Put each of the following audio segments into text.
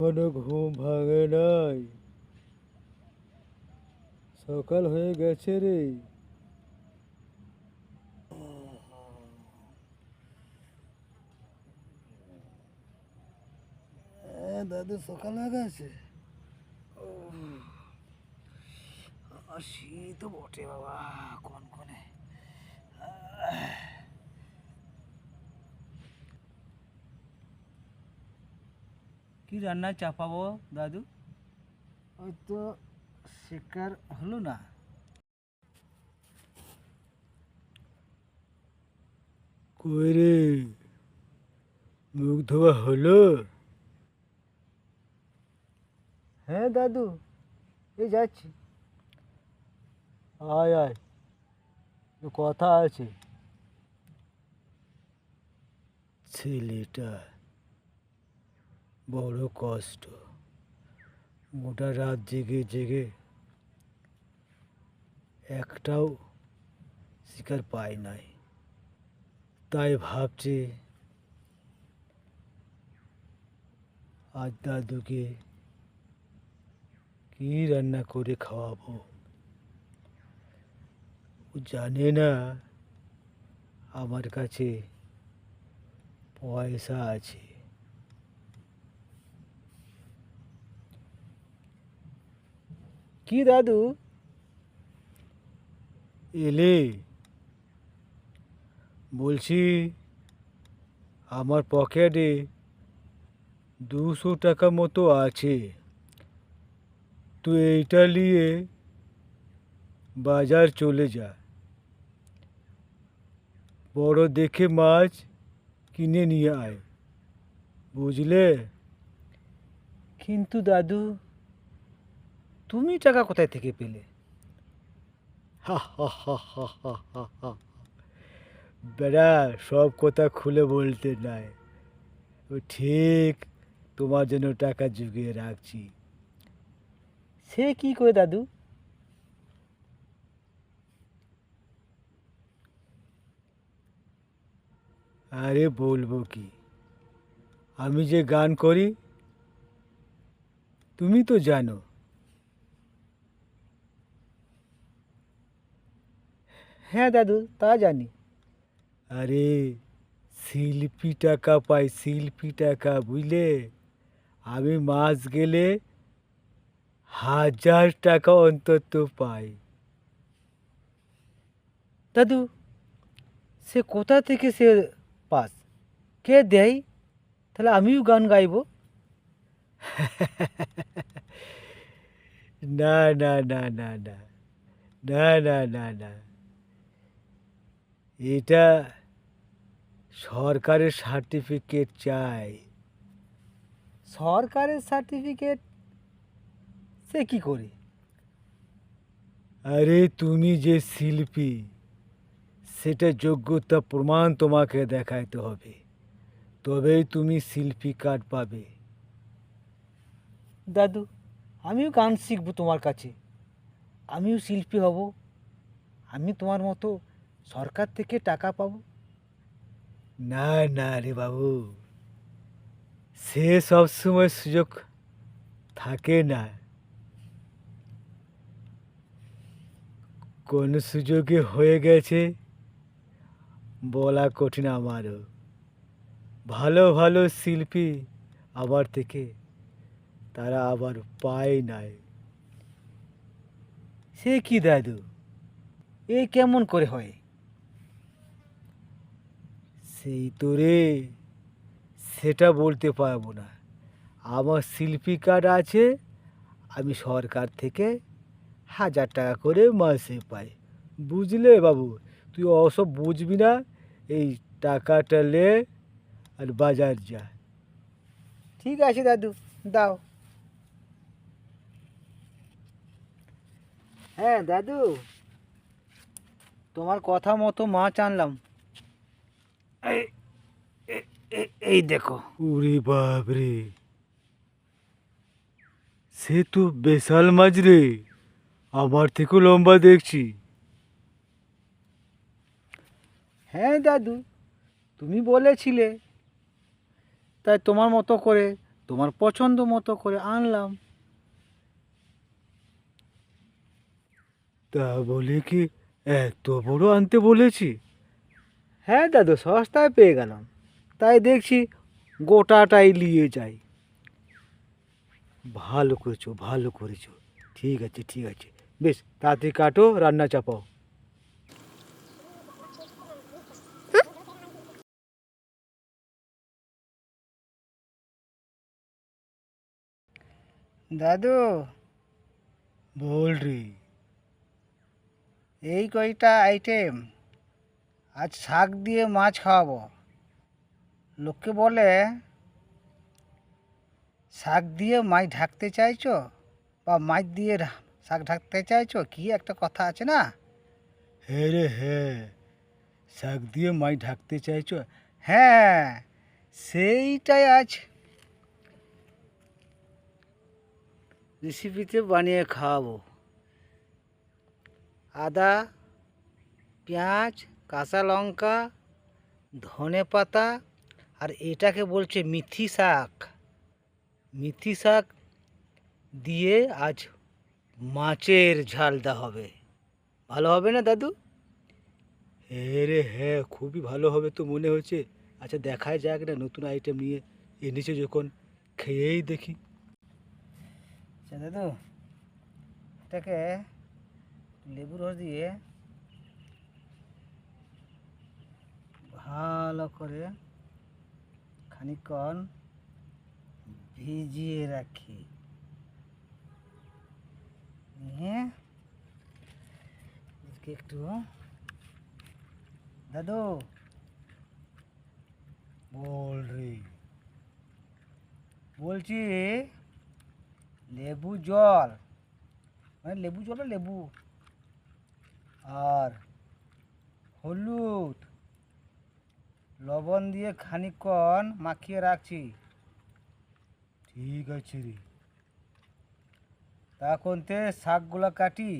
কোনো ঘুম ভাঙে নাই। সকাল হয়ে গেছে রে। দাদু, সকাল হয়ে গেছে? শীত বটে বাবা কোন কোনে কি রান্না চাপাবো দাদু? ওই তো শিকার হলো না। কই রে? মুখ ধোয়া হলো? হ্যাঁ দাদু এই যাচ্ছি। আয় আয়। কথা আছে। ছেলেটা বড় কষ্ট। গোটা রাত জেগে জেগে একটাও শিকার পায় নাই। তাই ভাবছি আজ দাদুকে কি রান্না করে খাওয়াবো? ও জানে না আমার কাছে পয়সা আছে। কি দাদু এলে বলছি আমার পকেটে দুশো টাকা মতো আছে তুই এইটা নিয়ে বাজার চলে যা বড় দেখে মাছ কিনে নিয়ে আয় বুঝলে কিন্তু দাদু তুমি টাকা কোথায় থেকে পেলে? হা হা হা হা হা হা হা। বেড়া সব কথা খুলে বলতে নাই। ও ঠিক তোমার জন্য টাকা জুগিয়ে রাখছি। সে কি করে দাদু? আরে বলব কি? আমি যে গান করি তুমি তো জানো। হ্যাঁ দাদু তা জানি আরে শিল্পী টাকা পাই শিল্পী টাকা বুঝলে আমি মাস গেলে হাজার টাকা অন্তত পাই দাদু সে কোথা থেকে সে পাস কে দেয় তাহলে আমিও গান গাইব না না না না না না না না না এটা সরকারের সার্টিফিকেট চাই। সরকারের সার্টিফিকেট? সে কি করে? আরে তুমি যে শিল্পী, সেটা যোগ্যতা প্রমাণ তোমাকে দেখাইতে হবে। তবেই তুমি শিল্পী কার্ড পাবে। দাদু, আমিও গান শিখব তোমার কাছে। আমিও শিল্পী হব। আমি তোমার মতো সরকার থেকে টাকা পাবো? না না রে বাবু। সে সবসময় সুযোগ থাকে না। কোন সুযোগে হয়ে গেছে বলা কঠিন আমারও। ভালো ভালো শিল্পী আবার থেকে তারা আবার পায় নাই। সে কি দাদু? এ কেমন করে হয়? সেই তো রে, সেটা বলতে পারব না। আমার শিল্পী কার্ড আছে, আমি সরকার থেকে হাজার টাকা করে মাসে পাই। বুঝলে বাবু, তুই অসব বুঝবি না, এই টাকাটা লে আর বাজার যা। ঠিক আছে দাদু, দাও। হ্যাঁ দাদু, তোমার কথা মতো মাছ আনলাম। এই দেখো। উরে বাপরে সে তো বিশাল মাছ রে। আমার থেকেও লম্বা দেখছি। হ্যাঁ দাদু তুমি বলেছিলে। তাই তোমার মতো করে তোমার পছন্দ মতো করে আনলাম। তা বলে কি এত বড় আনতে বলেছি? হ্যাঁ দাদু, সস্তায় পেয়ে গেলাম। তাই দেখছি গোটাটাই নিয়ে যাই। ভালো করেছ ভালো করেছ। ঠিক আছে ঠিক আছে। বেশ, তাড়াতাড়ি কাটো, রান্না চাপাও। দাদু বল রে এই কয়টা আইটেম আজ শাক দিয়ে মাছ খাওয়াবো। লোককে বলে, শাক দিয়ে মাছ ঢাকতে চাইছো? বা মাছ দিয়ে শাক ঢাকতে চাইছো? কি একটা কথা আছে না? হে রে হে, শাক দিয়ে মাছ ঢাকতে চাইছো? হ্যাঁ সেইটাই আজ রেসিপিতে বানিয়ে খাওয়াবো। আদা, পেঁয়াজ কাঁচা লঙ্কা, ধনে পাতা, আর এটাকে বলছে মিথি শাক। মিথি শাক দিয়ে আজ মাছের ঝালটা হবে। ভালো হবে না দাদু? হ্যাঁ রে হ্যাঁ খুবই ভালো হবে তো মনে হচ্ছে আচ্ছা দেখাই যাক না নতুন আইটেম নিয়ে এনেছে যখন, খেয়েই দেখি। আচ্ছা দাদু, এটাকে লেবুর রস দিয়ে ভালো করে খানিকক্ষণ ভিজিয়ে রাখি। নিয়ে একটু, দাদু, বল রে। বলছি, লেবু জল। মানে লেবু জল লেবু? আর হলুদ। লবণ দিয়ে খানিকক্ষণ মাখিয়ে রাখছি। ঠিক আছে রে। তখন তে শাকগুলো কাটি?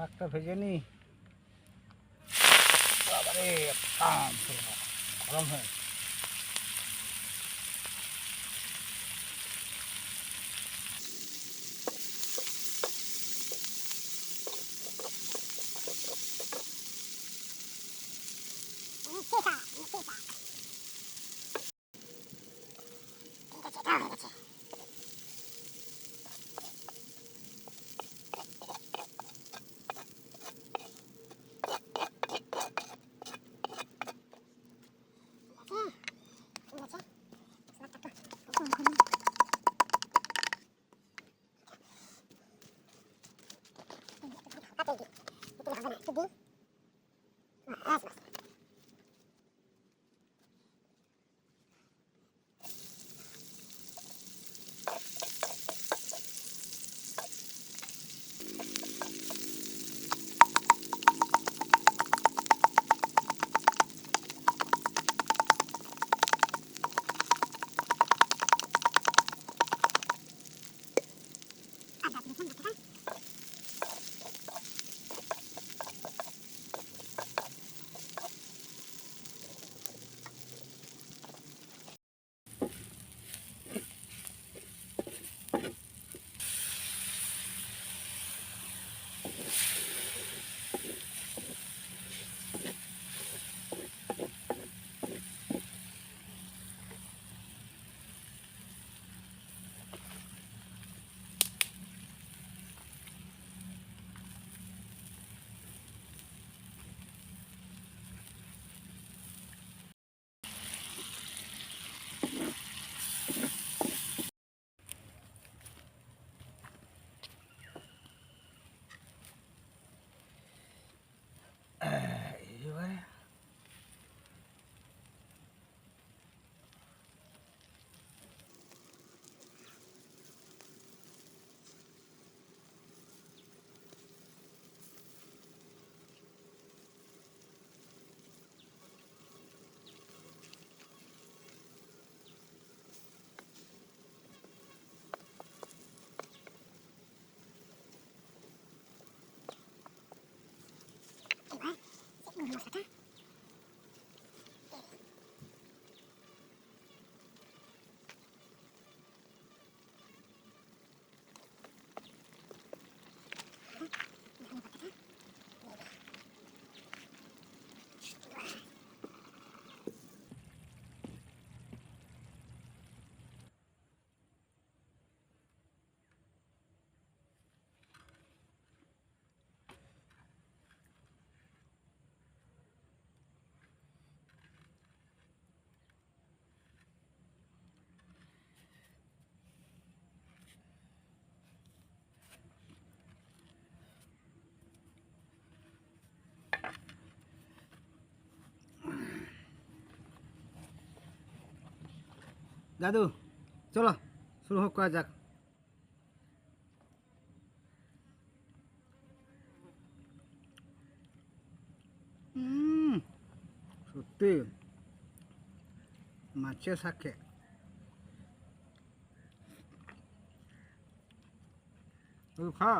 শাকটা ভেজে নি। বাবারে কাম পুরো গরম হয়ে のかななるほど。দাদু চলো শুরু হোক করা যাক। সত্যি মাছের শাকে। খা